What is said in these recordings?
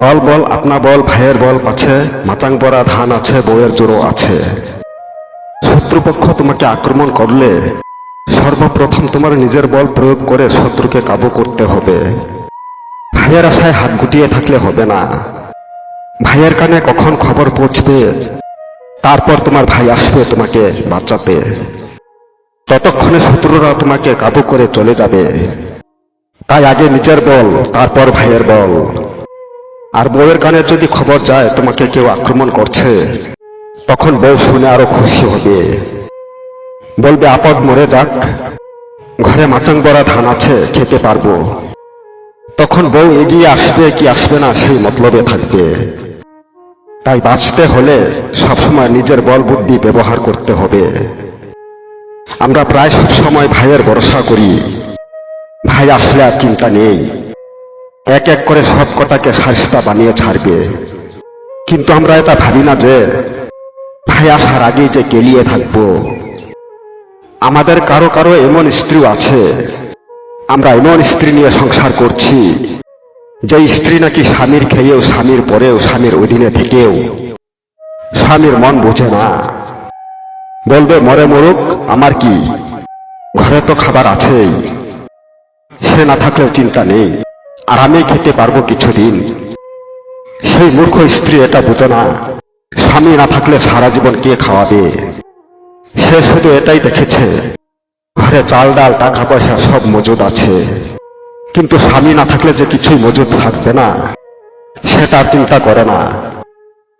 বল বল, আপনা বল, ভাইয়ের বল আছে মাচাং পরা ধান আছে, বউয়ের জোরও আছে। শত্রুপক্ষ তোমাকে আক্রমণ করলে সর্বপ্রথম তোমার নিজের বল প্রয়োগ করে শত্রুকে কাবু করতে হবে। ভাইয়ের আশায় হাত গুটিয়ে থাকলে হবে না। ভাইয়ের কানে কখন খবর পৌঁছবে, তারপর তোমার ভাই আসবে তোমাকে বাঁচাতে। ততক্ষণে শত্রুরা তোমাকে কাবু করে চলে যাবে। তাই আগে নিজের বল, তারপর ভাইয়ের বল। আর বউয়ের কানে যদি খবর যায়, তোমাকে কেউ আক্রমণ করছে, তখন বউ শুনে আরও খুশি হবে। বলবে, আপদ মরে যাক। ঘরে মাচাং বড়া ধান আছে, খেতে পারব। তখন বউ এগিয়ে আসবে, কি আসবে না, সেই মতলবে থাকবে। তাই বাঁচতে হলে সবসময় নিজের বল বুদ্ধি ব্যবহার করতে হবে। আমরা প্রায় সবসময় ভাইয়ের ভরসা করি। ভাই আসলে আর চিন্তা নেই। এক এক করে সব কটাকে সারিস্তা বানিয়ে ছাড়বে। কিন্তু আমরা এটা ভাবি না যে ভাই আসার আগেই যে কেলিয়ে থাকব। আমাদের কারও কারও এমন স্ত্রী আছে। আমরা এমন স্ত্রী নিয়ে সংসার করছি, যে স্ত্রী নাকি স্বামীর খেয়েও, স্বামীর পরেও, স্বামীর অধীনে থেকেও। স্বামীর মন বোঝে না। বলবে, মরে মরুক, আমার কি? ঘরে তো খাবার আছেই। সে না থাকলেও চিন্তা নেই। আর আমি খেতে পারব কিছুদিন। সেই মূর্খ স্ত্রী এটা বোঝে না। স্বামী না থাকলে সারা জীবন কে খাওয়াবে? সে শুধু এটাই দেখেছে। ঘরে চাল ডাল, টাকা পয়সা সব মজুদ আছে। কিন্তু স্বামী না থাকলে যে কিছুই মজুদ থাকবে না, সেটা চিন্তা করে না।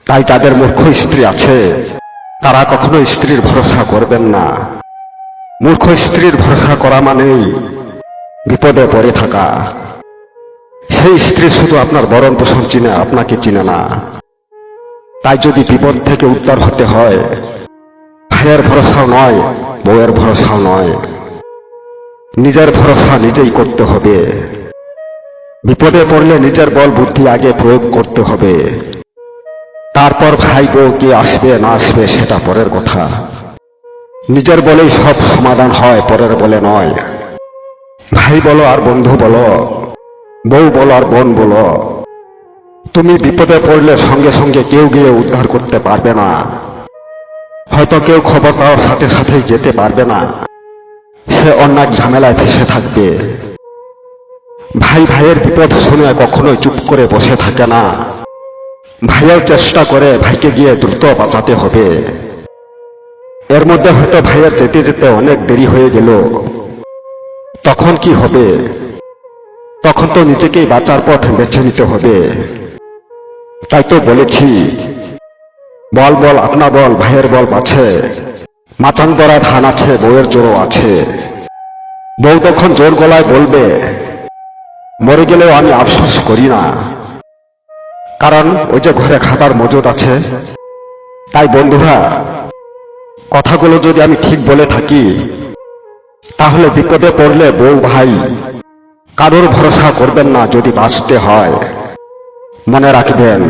তাই যাদের মূর্খ স্ত্রী আছে, তারা কখনো স্ত্রীর ভরসা করবেন না। মূর্খ স্ত্রীর ভরসা করা মানেই বিপদে পড়ে থাকা। সেই স্ত্রী শুধু আপনার বরণ পোষণ চিনে, আপনাকে চিনে না। তাই যদি বিপদ থেকে উদ্ধার হতে হয়, ভাইয়ের ভরসাও নয়, বউয়ের ভরসাও নয়। নিজের ভরসা নিজেই করতে হবে। বিপদে পড়লে নিজের বল বুদ্ধি আগে প্রয়োগ করতে হবে। তারপর ভাই বউ কে আসবে না আসবে সেটা পরের কথা। নিজের বলেই সব সমাধান হয়, পরের বলে নয়। ভাই বলো আর বন্ধু বলো। বউ বলো আর বোন বলো। তুমি বিপদে পড়লে সঙ্গে সঙ্গে কেউ গিয়ে উদ্ধার করতে পারবে না। হয়তো কেউ খবর পাওয়ার সাথে সাথেই যেতে পারবে না। সে অন্য এক ঝামেলায় ফেসে থাকবে। ভাই ভাইয়ের বিপদ শুনে কখনোই চুপ করে বসে থাকে না। ভাইয়ের চেষ্টা করে ভাইকে গিয়ে দ্রুত বাঁচাতে হবে। এর মধ্যে হয়তো ভাইয়ের যেতে যেতে অনেক দেরি হয়ে গেল। তখন কি হবে? তখন তো নিজেকেই বাঁচার পথ বেছে নিতে হবে। তাই তো বলেছি, বল বল, আপনা বল, ভাইয়ের বল আছে মাথান পরা ধান আছে, বউয়ের জোরও আছে। বউ তখন জোর গলায় বলবে, মরে গেলেও আমি আফসোস করি না। কারণ ওই যে ঘরে খাবার মজুদ আছে, তাই বন্ধুরা, কথাগুলো যদি আমি ঠিক বলে থাকি, তাহলে বিপদে পড়লে বউ ভাই কারোর ভরসা করবেন না যদি বাঁচতে হয়। মনে রাখবেন